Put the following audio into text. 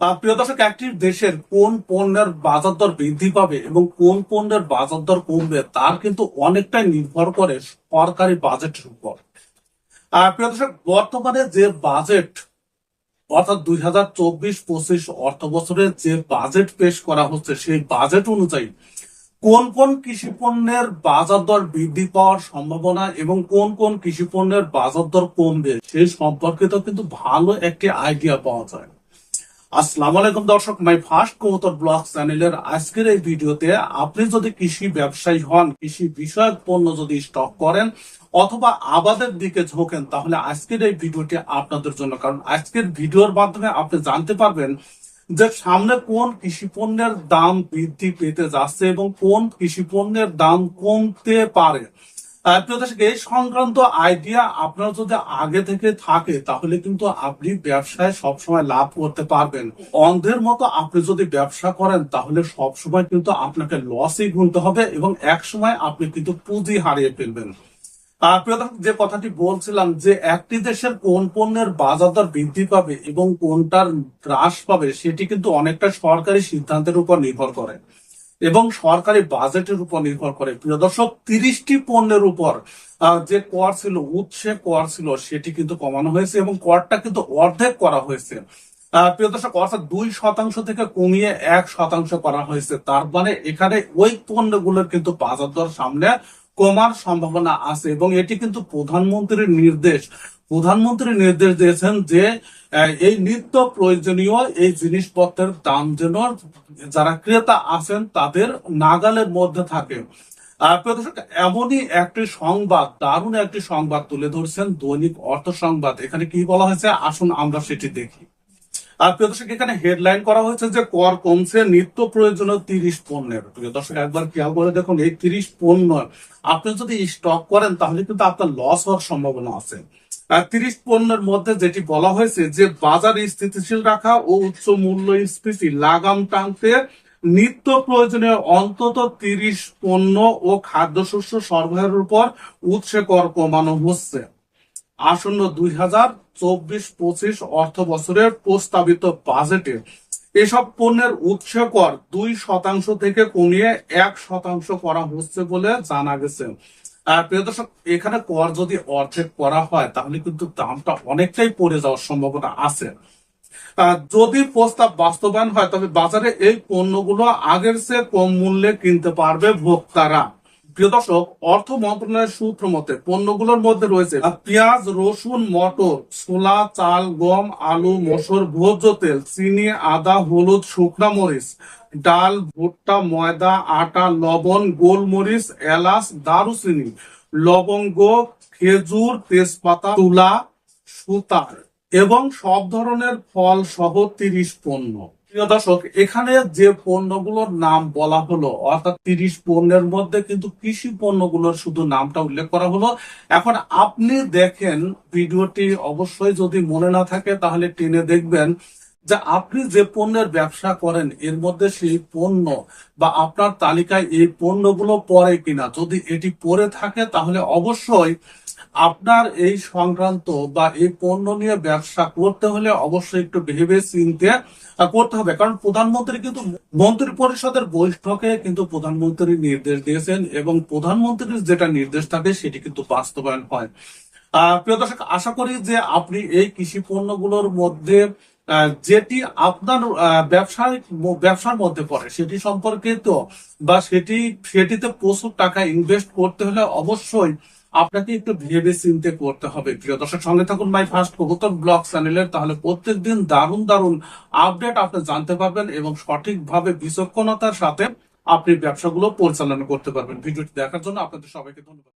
প্রিয় দর্শক, একটি দেশের কোন পণ্যের বাজার দর বৃদ্ধি পাবে এবং কোন পণ্যের বাজার দর কমবে, তার কিন্তু অনেকটাই নির্ভর করে সরকারি বাজেটের উপর। প্রিয় দর্শক, বর্তমানে যে বাজেট অর্থাৎ দুই হাজার চব্বিশ পঁচিশ অর্থ বছরের যে বাজেট পেশ করা হচ্ছে, সেই বাজেট অনুযায়ী কোন কোন কৃষি পণ্যের বাজার দর বৃদ্ধি পাওয়ার সম্ভাবনা এবং কোন কোন কৃষি পণ্যের বাজার দর কমবে সেই সম্পর্কিত কিন্তু ভালো একটি আইডিয়া পাওয়া যায়। আসসালামু আলাইকুম দর্শক, মাই ফার্স্ট কবুতর ব্লগ চ্যানেলের আজকের এই ভিডিওতে আপনি যদি কৃষি ব্যবসায়ী হন, কৃষি বিষয়ক পণ্য যদি স্টক করেন অথবা আবাদের দিকে ঝোঁকেন, তাহলে আজকের এই ভিডিওটি আপনাদের জন্য। কারণ আজকের ভিডিওর মাধ্যমে আপনি জানতে পারবেন যে সামনে কোন কৃষি পণ্যের দাম বৃদ্ধি পেতে যাচ্ছে এবং কোন কৃষি পণ্যের দাম কমতে পারে। এই সংক্রান্ত আইডিয়া আপনার যদি আগে থেকে থাকে, তাহলে কিন্তু আপনি ব্যবসায় সবসময় লাভ করতে পারবেন। অন্ধের মতো আপনি যদি ব্যবসা করেন, তাহলে সবসময় কিন্তু আপনাকে লসই গুনতে হবে এবং এক সময় আপনি কিন্তু পুঁজি হারিয়ে ফেলবেন। যে কথাটি বলছিলাম যে একটি দেশের কোন পণ্যের বাজার দর বৃদ্ধি পাবে এবং কোনটার হ্রাস পাবে, সেটি কিন্তু অনেকটা সরকারি সিদ্ধান্তের উপর নির্ভর করে। এবং সরকারি বাজেটের উপর নির্ভর করে। প্রিয় দর্শক, তিরিশটি পণ্যের উপর যে কর ছিল, উৎসে কর ছিল, সেটি কিন্তু কমানো হয়েছে এবং করটা কিন্তু অর্ধেক করা হয়েছে। প্রিয় দর্শক, অর্থাৎ দুই শতাংশ থেকে কমিয়ে এক শতাংশ করা হয়েছে। তার মানে এখানে ওই পণ্যগুলোর কিন্তু বাজার দর সামনে কমার সম্ভাবনা আছে এবং এটি কিন্তু প্রধানমন্ত্রীর নির্দেশ। প্রধানমন্ত্রী নির্দেশ দিয়েছেন যে এই নিত্য প্রয়োজনীয় এই জিনিসপত্রের দাম যেন যারা ক্রেতা আছেন তাদের নাগালের মধ্যে থাকে। এমনই একটি সংবাদ, দারুণ একটি সংবাদ তুলে ধরছেন দৈনিক অর্থ সংবাদ। এখানে কি বলা হয়েছে? আসুন আমরা সেটি দেখি। আর প্রিয় দর্শক, এখানে হেডলাইন করা হয়েছে যে কর কমছে, নিত্য প্রয়োজনীয় তিরিশ পণ্যের। প্রিয় দর্শক, একবার খেয়াল করে দেখুন, এই তিরিশ পণ্য আপনি যদি স্টক করেন, তাহলে কিন্তু আপনার লস হওয়ার সম্ভাবনা আছে। তিরিশ পণ্যের মধ্যে যেটি বলা হয়েছে যে বাজার স্থিতিশীল রাখা ও উচ্চ মূল্য স্ফীতি লাগাম টানতে নিত্য প্রয়োজনীয় অন্তত তিরিশ পণ্য ও খাদ্যশস্য সরবরাহের উপর উৎসে কর কমানো হচ্ছে। আসন্ন দুই হাজার চব্বিশ পঁচিশ অর্থ বছরের প্রস্তাবিত বাজেটে এসব পণ্যের উৎস কর দুই শতাংশ থেকে কমিয়ে এক শতাংশ করা হচ্ছে বলে জানা গেছে। আর প্রিয় দর্শক, এখানে কর যদি অর্ধেক করা হয়, তাহলে কিন্তু দামটা অনেকটাই পড়ে যাওয়ার সম্ভাবনা আছে। যদি প্রস্তাব বাস্তবায়ন হয়, তবে বাজারে এই পণ্যগুলো আগের চেয়ে কম মূল্যে কিনতে পারবে ভোক্তারা। প্রিয় দর্শক, অর্থ মন্ত্রণালয়ের সূত্র মতে পণ্যগুলোর মধ্যে রয়েছে পেঁয়াজ, রসুন, মটর, ছোলা, চাল, গম, আলু, মসুর, ভোজ্য তেল, চিনি, আদা, হলুদ, শুকনা মরিচ, ডাল, ভুট্টা, ময়দা, আটা, লবণ, গোলমরিচ, এলাচ, দারুচিনি, লবঙ্গ, খেজুর, তেজপাতা, তুলা, সুতার এবং সব ধরনের ফল সহ তিরিশ পণ্য। প্রিয় দর্শক, এখানে যে পণ্যগুলোর নাম বলা হলো, অর্থাৎ তিরিশ পণ্যের মধ্যে কিন্তু কৃষি পণ্যগুলোর শুধু নামটা উল্লেখ করা হলো। এখন আপনি দেখেন, ভিডিওটি অবশ্যই যদি মনে না থাকে, তাহলে টেনে দেখবেন যে আপনি যে পণ্যের ব্যবসা করেন, এর মধ্যে সেই পণ্য বা আপনার তালিকায় এই পণ্যগুলো পড়ে কিনা। যদি এটি পড়ে থাকে, তাহলে অবশ্যই আপনার এই সংক্রান্ত বা এই পণ্য নিয়ে ব্যবসা করতে হলে অবশ্যই একটু ভেবে চিনতে করতে হবে। কারণ প্রধানমন্ত্রী কিন্তু মন্ত্রী পরিষদের বৈঠকে কিন্তু প্রধানমন্ত্রী নির্দেশ দিয়েছেন এবং প্রধানমন্ত্রীর যেটা নির্দেশ থাকে সেটি কিন্তু বাস্তবায়ন হয়। আহ, প্রিয় দর্শক, আশা করি যে আপনি এই কৃষি পণ্যগুলোর মধ্যে যেটি আপনার ব্যবসায়িক ব্যবসার মধ্যে পড়ে সেটি সম্পর্কিত বা সেটি, সেটিতে প্রচুর টাকা ইনভেস্ট করতে হলে অবশ্যই আপনাকে একটু ভেবে চিনতে করতে হবে। প্রিয় দর্শক, সঙ্গে থাকুন মাই ফার্স্ট কবুতর ব্লগ চ্যানেলের। তাহলে প্রত্যেকদিন দারুণ দারুণ আপডেট আপনি জানতে পারবেন এবং সঠিকভাবে বিচক্ষণতার সাথে আপনি ব্যবসাগুলো পরিচালনা করতে পারবেন। ভিডিওটি দেখার জন্য আপনাদের সবাইকে ধন্যবাদ।